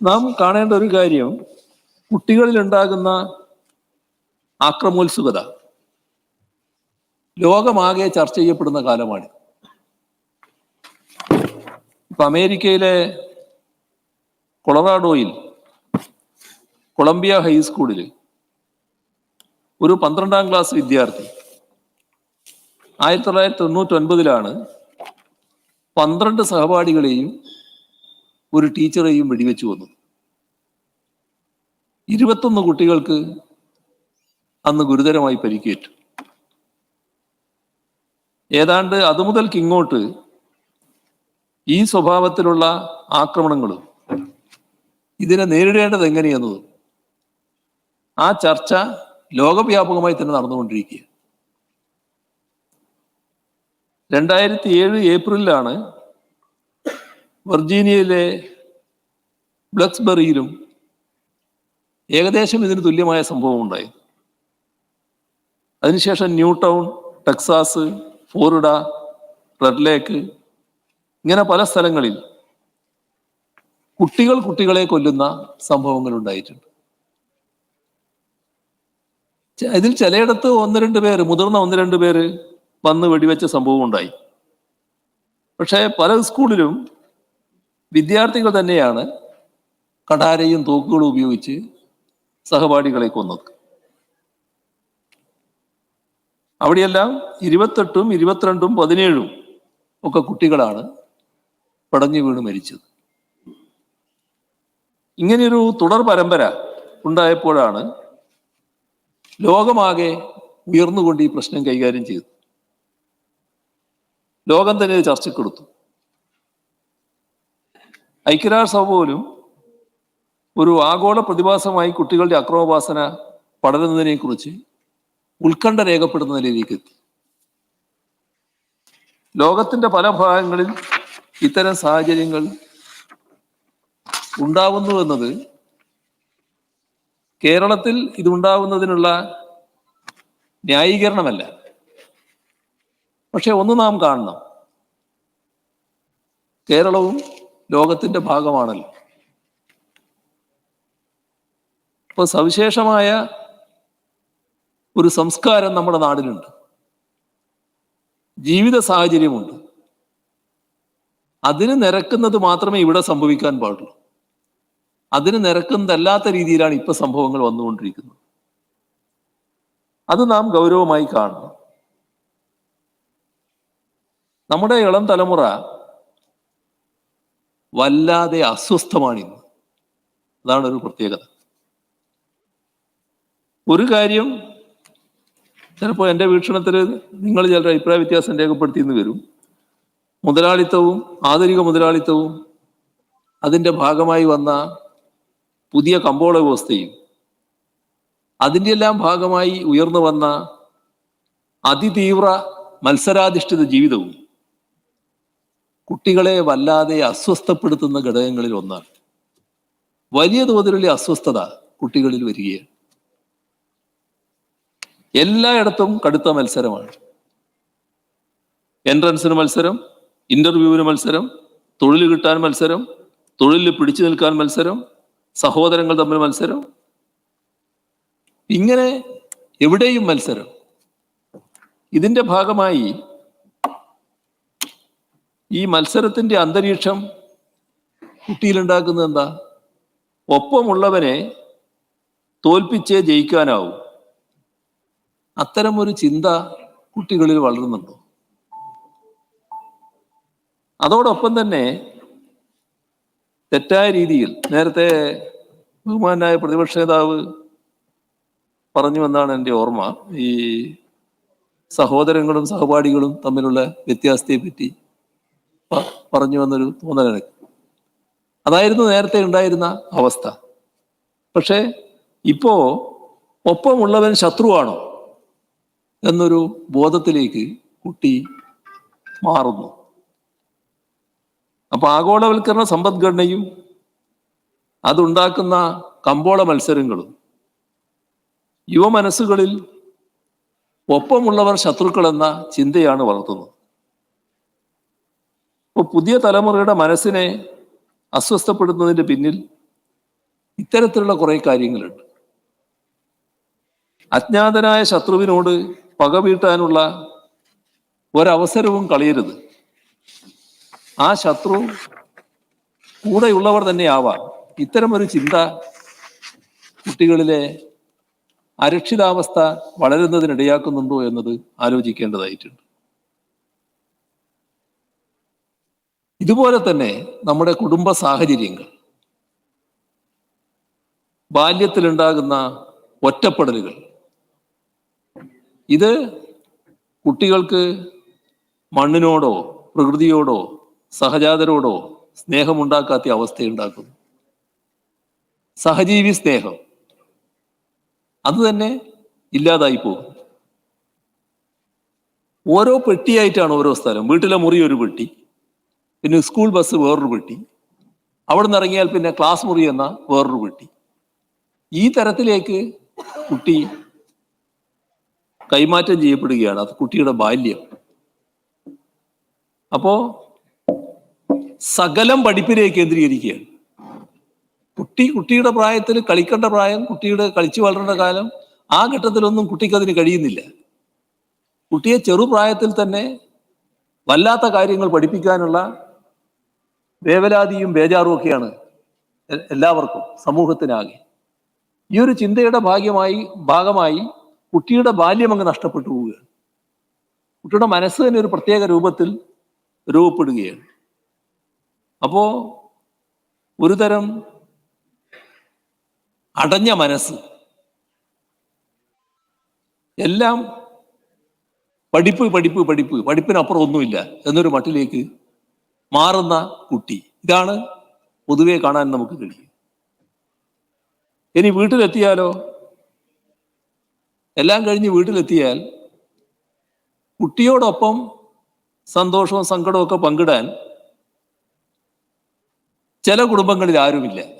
നാം കാണേണ്ട ഒരു കാര്യം കുട്ടികളിൽ ഉണ്ടാകുന്ന ആക്രമോത്സുകത ലോകമാകെ ചർച്ച ചെയ്യപ്പെടുന്ന കാലമാണ്. ഇപ്പൊ അമേരിക്കയിലെ കൊളറാഡോയിൽ കൊളംബിയ ഹൈസ്കൂളിൽ ഒരു പന്ത്രണ്ടാം ക്ലാസ് വിദ്യാർത്ഥി ആയിരത്തി തൊള്ളായിരത്തി തൊണ്ണൂറ്റി ഒൻപതിലാണ് പന്ത്രണ്ട് സഹപാഠികളെയും ഒരു ടീച്ചറെയും വെടിവെച്ചു വന്നത് ഇരുപത്തൊന്ന് കുട്ടികൾക്ക് അന്ന് ഗുരുതരമായി പരിക്കേറ്റു. ഏതാണ്ട് അതുമുതൽക്ക് ഇങ്ങോട്ട് ഈ സ്വഭാവത്തിലുള്ള ആക്രമണങ്ങളും ഇതിനെ നേരിടേണ്ടത് എങ്ങനെയെന്നതും ആ ചർച്ച ലോകവ്യാപകമായി തന്നെ നടന്നുകൊണ്ടിരിക്കുക രണ്ടായിരത്തി ഏഴ് ഏപ്രിലാണ് വെർജീനിയയിലെ ബ്ലക്സ്ബറിയിലും ഏകദേശം ഇതിന് തുല്യമായ സംഭവം ഉണ്ടായി അതിനുശേഷം new town Texas Florida red lake ഇങ്ങനെ പല സ്ഥലങ്ങളിൽ കുട്ടികൾ കുട്ടികളെ കൊല്ലുന്ന സംഭവങ്ങൾ ഉണ്ടായിട്ടുണ്ട്. ഇതിൽ ചിലയിടത്ത് ഒന്ന് രണ്ട് പേര് മുതിർന്ന ഒന്ന് രണ്ട് പേര് വന്ന് വെടിവെച്ച സംഭവം ഉണ്ടായി പക്ഷേ പല സ്കൂളിലും വിദ്യാർത്ഥികൾ തന്നെയാണ് കടാരയും തോക്കുകളും ഉപയോഗിച്ച് സഹപാഠികളെ കൊന്നത്. അവിടെയെല്ലാം ഇരുപത്തെട്ടും ഇരുപത്തിരണ്ടും പതിനേഴും ഒക്കെ കുട്ടികളാണ് പടഞ്ഞു വീണ് മരിച്ചത്. ഇങ്ങനെയൊരു തുടർ പരമ്പര ഉണ്ടായപ്പോഴാണ് ലോകമാകെ ഉയർന്നുകൊണ്ട് ഈ പ്രശ്നം കൈകാര്യം ചെയ്തു ലോകം തന്നെ ചർച്ചക്കെടുത്തു ഐക്യരാഷ്ട്രസഭ പോലും ഒരു ആഗോള പ്രതിഭാസമായി കുട്ടികളുടെ അക്രമോപാസന പടരുന്നതിനെ കുറിച്ച് ഉത്കണ്ഠ രേഖപ്പെടുന്ന നിലയിലേക്ക് എത്തി. ലോകത്തിന്റെ പല ഭാഗങ്ങളിൽ ഇത്തരം സാഹചര്യങ്ങൾ ഉണ്ടാവുന്നു എന്നത് കേരളത്തിൽ ഇതുണ്ടാവുന്നതിനുള്ള ന്യായീകരണമല്ല. പക്ഷെ ഒന്ന് നാം കാണണം. കേരളവും ലോകത്തിന്റെ ഭാഗമാണല്ലോ. അപ്പൊ സവിശേഷമായ ഒരു സംസ്കാരം നമ്മുടെ നാടിനുണ്ട് ജീവിത സാഹചര്യമുണ്ട്. അതിന് നിരക്കുന്നത് മാത്രമേ ഇവിടെ സംഭവിക്കാൻ പാടുള്ളൂ. അതിന് നിരക്കുന്നതല്ലാത്ത രീതിയിലാണ് ഇപ്പൊ സംഭവങ്ങൾ വന്നുകൊണ്ടിരിക്കുന്നത്. അത് നാം ഗൗരവമായി കാണണം. നമ്മുടെ ഇളം തലമുറ വല്ലാതെ അസ്വസ്ഥമാണ് ഇന്ന് അതാണ് ഒരു പ്രത്യേകത. ഒരു കാര്യം ചിലപ്പോൾ എന്റെ വീക്ഷണത്തിൽ നിങ്ങൾ ചിലർ അഭിപ്രായ വ്യത്യാസം രേഖപ്പെടുത്തിയെന്ന് വരും. മുതലാളിത്തവും ആധുനിക മുതലാളിത്തവും അതിന്റെ ഭാഗമായി വന്ന പുതിയ കമ്പോള വ്യവസ്ഥയും അതിന്റെ എല്ലാം ഭാഗമായി ഉയർന്നു വന്ന അതിതീവ്ര മത്സരാധിഷ്ഠിത ജീവിതവും കുട്ടികളെ വല്ലാതെ അസ്വസ്ഥപ്പെടുത്തുന്ന ഘടകങ്ങളിൽ ഒന്നാണ്. വലിയ തോതിലുള്ള അസ്വസ്ഥത കുട്ടികളിൽ വരികയാണ്. എല്ലായിടത്തും കടുത്ത മത്സരമാണ്. എൻട്രൻസിന് മത്സരം ഇന്റർവ്യൂവിന് മത്സരം തൊഴിൽ കിട്ടാൻ മത്സരം തൊഴിലിൽ പിടിച്ചു നിൽക്കാൻ മത്സരം സഹോദരങ്ങൾ തമ്മിൽ മത്സരം. ഇങ്ങനെ എവിടെയും മത്സരം. ഇതിന്റെ ഭാഗമായി ഈ മത്സരത്തിന്റെ അന്തരീക്ഷം കുട്ടിയിലുണ്ടാക്കുന്നത് എന്താ? ഒപ്പമുള്ളവനെ തോൽപ്പിച്ചേ ജയിക്കാനാവും. അത്തരമൊരു ചിന്ത കുട്ടികളിൽ വളരുന്നുണ്ടോ? അതോടൊപ്പം തന്നെ തെറ്റായ രീതിയിൽ നേരത്തെ ബഹുമാനായ പ്രതിപക്ഷ നേതാവ് പറഞ്ഞു എന്നാണ് എന്റെ ഓർമ്മ. ഈ സഹോദരങ്ങളും സഹപാഠികളും തമ്മിലുള്ള വ്യത്യാസത്തെ പറ്റി പറഞ്ഞു വന്നൊരു തോന്നലാണ്. അതായിരുന്നു നേരത്തെ ഉണ്ടായിരുന്ന അവസ്ഥ. പക്ഷേ ഇപ്പോ ഒപ്പമുള്ളവൻ ശത്രുവാണോ എന്നൊരു ബോധത്തിലേക്ക് കുട്ടി മാറുന്നു. അപ്പൊ ആഗോളവൽക്കരണ സമ്പദ്ഘടനയും അതുണ്ടാക്കുന്ന കമ്പോള മത്സരങ്ങളും യുവമനസ്സുകളിൽ ഒപ്പമുള്ളവർ ശത്രുക്കളെന്ന ചിന്തയാണ് വളർത്തുന്നത്. അപ്പോൾ പുതിയ തലമുറയുടെ മനസ്സിനെ അസ്വസ്ഥപ്പെടുത്തുന്നതിന്റെ പിന്നിൽ ഇത്തരത്തിലുള്ള കുറേ കാര്യങ്ങളുണ്ട്. അജ്ഞാതനായ ശത്രുവിനോട് പക വീട്ടാനുള്ള ഒരവസരവും കളയരുത്. ആ ശത്രു കൂടെയുള്ളവർ തന്നെയാവാം ആവാം. ഇത്തരം ഒരു ചിന്ത കുട്ടികളിലെ അരക്ഷിതാവസ്ഥ വളരുന്നതിനിടയാക്കുന്നുണ്ടോ എന്നത് ആലോചിക്കേണ്ടതായിട്ടുണ്ട്. ഇതുപോലെ തന്നെ നമ്മുടെ കുടുംബ സാഹചര്യങ്ങൾ. ബാല്യത്തിലുണ്ടാകുന്ന ഒറ്റപ്പെടലുകൾ. ഇത് കുട്ടികൾക്ക് മണ്ണിനോടോ പ്രകൃതിയോടോ സഹജാതരോടോ സ്നേഹമുണ്ടാക്കാത്ത അവസ്ഥയുണ്ടാക്കുന്നു. സഹജീവി സ്നേഹം. അത് തന്നെ ഇല്ലാതായി പോകും ഓരോ പെട്ടിയായിട്ടാണ് ഓരോ സ്ഥലം. വീട്ടിലെ മുറി ഒരു പെട്ടി. പിന്നെ സ്കൂൾ ബസ് വേറൊരു പെട്ടി. അവിടെ നിന്ന് ഇറങ്ങിയാൽ പിന്നെ ക്ലാസ് മുറി എന്ന വേറൊരു പെട്ടി. ഈ തരത്തിലേക്ക് കുട്ടി കൈമാറ്റം ചെയ്യപ്പെടുകയാണ്. അത് കുട്ടിയുടെ ബാല്യം. അപ്പോ സകലം പഠിപ്പിനെ കേന്ദ്രീകരിക്കുകയാണ്. കുട്ടി കുട്ടിയുടെ പ്രായത്തിൽ കളിക്കേണ്ട പ്രായം കുട്ടിയുടെ കളിച്ചു വളരേണ്ട കാലം ആ ഘട്ടത്തിലൊന്നും കുട്ടിക്ക് അതിന് കഴിയുന്നില്ല. കുട്ടിയെ ചെറുപ്രായത്തിൽ തന്നെ വല്ലാത്ത കാര്യങ്ങൾ പഠിപ്പിക്കാനുള്ള വേവലാതിയും ബേജാറും ഒക്കെയാണ് എല്ലാവർക്കും സമൂഹത്തിനാകെ. ഈ ഒരു ചിന്തയുടെ ഭാഗ്യമായി ഭാഗമായി കുട്ടിയുടെ ബാല്യം അങ്ങ് നഷ്ടപ്പെട്ടു പോവുകയാണ്. കുട്ടിയുടെ മനസ്സ് തന്നെ ഒരു പ്രത്യേക രൂപത്തിൽ രൂപപ്പെടുകയാണ്. അപ്പോ ഒരു തരം അടഞ്ഞ മനസ്സ് എല്ലാം പഠിപ്പ് പഠിപ്പ് പഠിപ്പ് പഠിപ്പിനപ്പുറം ഒന്നുമില്ല എന്നൊരു മട്ടിലേക്ക് മാറുന്ന കുട്ടി. ഇതാണ് പൊതുവെ കാണാൻ നമുക്ക് കഴിയും ഇനി വീട്ടിലെത്തിയാലോ? എല്ലാം കഴിഞ്ഞ് വീട്ടിലെത്തിയാൽ കുട്ടിയോടൊപ്പം സന്തോഷവും സങ്കടവും ഒക്കെ പങ്കിടാൻ ചില കുടുംബങ്ങളിൽ ആരുമില്ല.